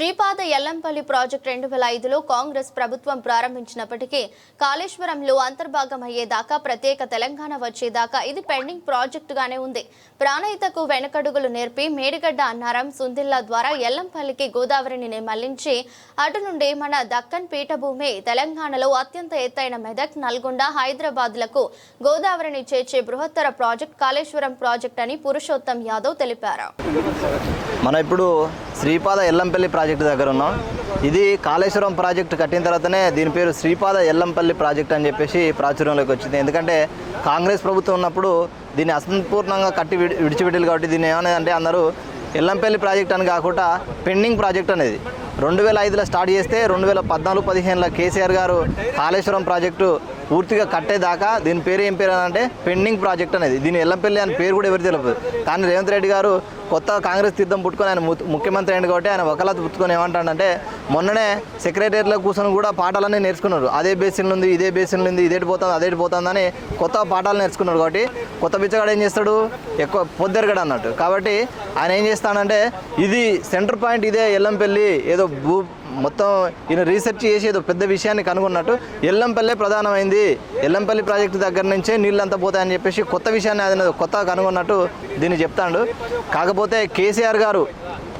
Sripada Yellampalli project రెండు వేల ఐదులో కాంగ్రెస్ ప్రభుత్వం ప్రారంభించినప్పటికీ కాళేశ్వరంలో అంతర్భాగమయ్యేదాకా ప్రత్యేక తెలంగాణ వచ్చేదాకా ఇది పెండింగ్ ప్రాజెక్టుగానే ఉంది. ప్రాణహితకు వెనకడుగులు నేర్పి మేడిగడ్డ అన్నారం సుందిల్లా ద్వారా ఎల్లంపల్లికి గోదావరిని మళ్ళించి అటు నుండి మన దక్కన్ పీఠభూమి తెలంగాణలో అత్యంత ఎత్తైన మెదక్ నల్గొండ హైదరాబాద్లకు గోదావరిని చేర్చే బృహత్తర ప్రాజెక్ట్ కాళేశ్వరం ప్రాజెక్ట్ అని పురుషోత్తం యాదవ్ తెలిపారు. మనం ఇప్పుడు శ్రీపాద ఎల్లంపల్లి ప్రాజెక్టు దగ్గర ఉన్నాం. ఇది కాళేశ్వరం ప్రాజెక్టు కట్టిన తర్వాతనే దీని పేరు శ్రీపాద ఎల్లంపల్లి ప్రాజెక్ట్ అని చెప్పేసి ప్రాచుర్యంలోకి వచ్చింది. ఎందుకంటే కాంగ్రెస్ ప్రభుత్వం ఉన్నప్పుడు దీన్ని అసంపూర్ణంగా కట్టి విడి విడిచిపెట్టారు కాబట్టి దీన్ని ఏమనేదంటే అందరూ ఎల్లంపల్లి ప్రాజెక్ట్ అని కాకుండా పెండింగ్ ప్రాజెక్ట్ అనేది. రెండు వేల ఐదులో స్టార్ట్ చేస్తే రెండు వేల పద్నాలుగు పదిహేనులో కేసీఆర్ గారు కాళేశ్వరం ప్రాజెక్టు పూర్తిగా కట్టేదాకా దీని పేరు ఏం పేరు అంటే పెండింగ్ ప్రాజెక్ట్ అనేది. దీని ఎల్లంపల్లి అని పేరు కూడా ఎవరు తెలియదు కానీ రేవంత్ రెడ్డి గారు కొత్త కాంగ్రెస్ తీర్థం పుట్టుకొని ఆయన ముఖ్యమంత్రి అయింది కాబట్టి ఆయన వకలత్ పుట్టుకొని ఏమంటాడంటే మొన్ననే సెక్రటరీలో కూర్చొని కూడా పాఠాలన్నీ నేర్చుకున్నారు. అదే బేసిన్లు ఉంది ఇదే బేసిన్లు ఉంది ఇదేటి పోతుంది అదేటి పోతుందని కొత్త పాఠాలు నేర్చుకున్నారు కాబట్టి కొత్త బిచ్చగాడు ఏం చేస్తాడు? ఎక్కువ పొద్దెరగడు అన్నట్టు. కాబట్టి ఆయన ఏం చేస్తాడంటే ఇది సెంటర్ పాయింట్ ఇదే ఎల్లంపల్లి ఏదో భూ మొత్తం ఈయన రీసెర్చ్ చేసి ఏదో పెద్ద విషయాన్ని కనుగొన్నట్టు ఎల్లంపల్లె ప్రధానమైంది. ఎల్లంపల్లి ప్రాజెక్టు దగ్గర నుంచే నీళ్ళు అంతా పోతాయని చెప్పేసి కొత్త విషయాన్ని ఆయన కొత్తగా కనుగొన్నట్టు దీన్ని చెప్తాడు. కాకపోతే కేసీఆర్ గారు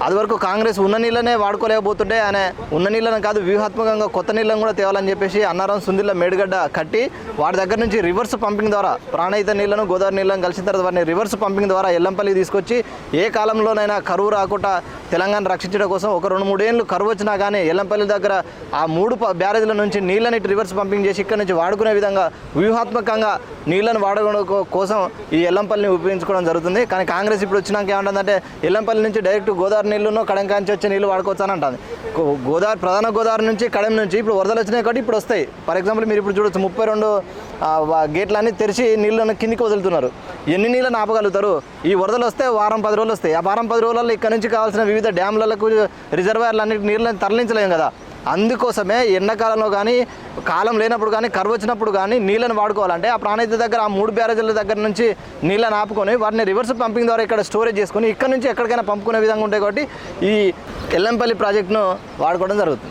అది వరకు కాంగ్రెస్ ఉన్న నీళ్ళనే వాడుకోలేకపోతుంటే ఆయన ఉన్న నీళ్ళని కాదు వ్యూహాత్మకంగా కొత్త నీళ్ళని కూడా తేవాలని చెప్పేసి అన్నారం సుందిల్ల మేడిగడ్డ కట్టి వాడి దగ్గర నుంచి రివర్స్ పంపింగ్ ద్వారా ప్రాణహిత నీళ్ళను గోదావరి నీళ్ళను కలిసిన తర్వాత వారిని రివర్స్ పంపింగ్ ద్వారా ఎల్లంపల్లి తీసుకొచ్చి ఏ కాలంలోనైనా కరువు రాకుండా తెలంగాణ రక్షించడం కోసం ఒక రెండు మూడేళ్ళు కరువు వచ్చినా కానీ ఎల్లంపల్లి దగ్గర ఆ మూడు బ్యారేజ్ల నుంచి నీళ్ళని రివర్స్ పంపింగ్ చేసి ఇక్కడ నుంచి వాడుకునే విధంగా వ్యూహాత్మకంగా నీళ్ళను వాడుకోవడం కోసం ఈ ఎల్లంపల్లిని ఉపయోగించుకోవడం జరుగుతుంది. కానీ కాంగ్రెస్ ఇప్పుడు వచ్చినాక ఏమంటుందంటే ఎల్లంపల్లి నుంచి డైరెక్ట్ గోదావరి నీళ్ళను కడంకా నుంచి వచ్చే నీళ్ళు వాడుకోవచ్చు అని అంటుంది గోదావరి ప్రధాన గోదావరి నుంచి కడెం నుంచి ఇప్పుడు వరదలు వచ్చినాయి కాబట్టి ఇప్పుడు వస్తాయి. ఫర్ ఎగ్జాంపుల్ మీరు ఇప్పుడు చూడొచ్చు ముప్పై రెండు గేట్లన్నీ తెరిచి నీళ్ళను కిందికి వదులుతున్నారు. ఎన్ని నీళ్ళని ఆపగలుగుతారు? ఈ వరదలు వస్తే వారం పది రోజులు వస్తాయి. ఆ వారం పది రోజులలో ఇక్కడ నుంచి కావాల్సిన వివిధ డ్యామ్లకు రిజర్వాయర్లు అన్నిటి నీళ్ళని తరలించలేము కదా. అందుకోసమే ఎండాకాలంలో కానీ కాలం లేనప్పుడు కానీ కరువు వచ్చినప్పుడు కానీ నీళ్ళని వాడుకోవాలంటే ఆ ప్రాణహిత దగ్గర ఆ మూడు బ్యారేజీల దగ్గర నుంచి నీళ్ళని ఆపుకొని వాటిని రివర్స్ పంపింగ్ ద్వారా ఇక్కడ స్టోరేజ్ చేసుకొని ఇక్కడ నుంచి ఎక్కడికైనా పంపుకునే విధంగా ఉంటాయి కాబట్టి ఈ ఎల్లంపల్లి ప్రాజెక్టును వాడుకోవడం జరుగుతుంది.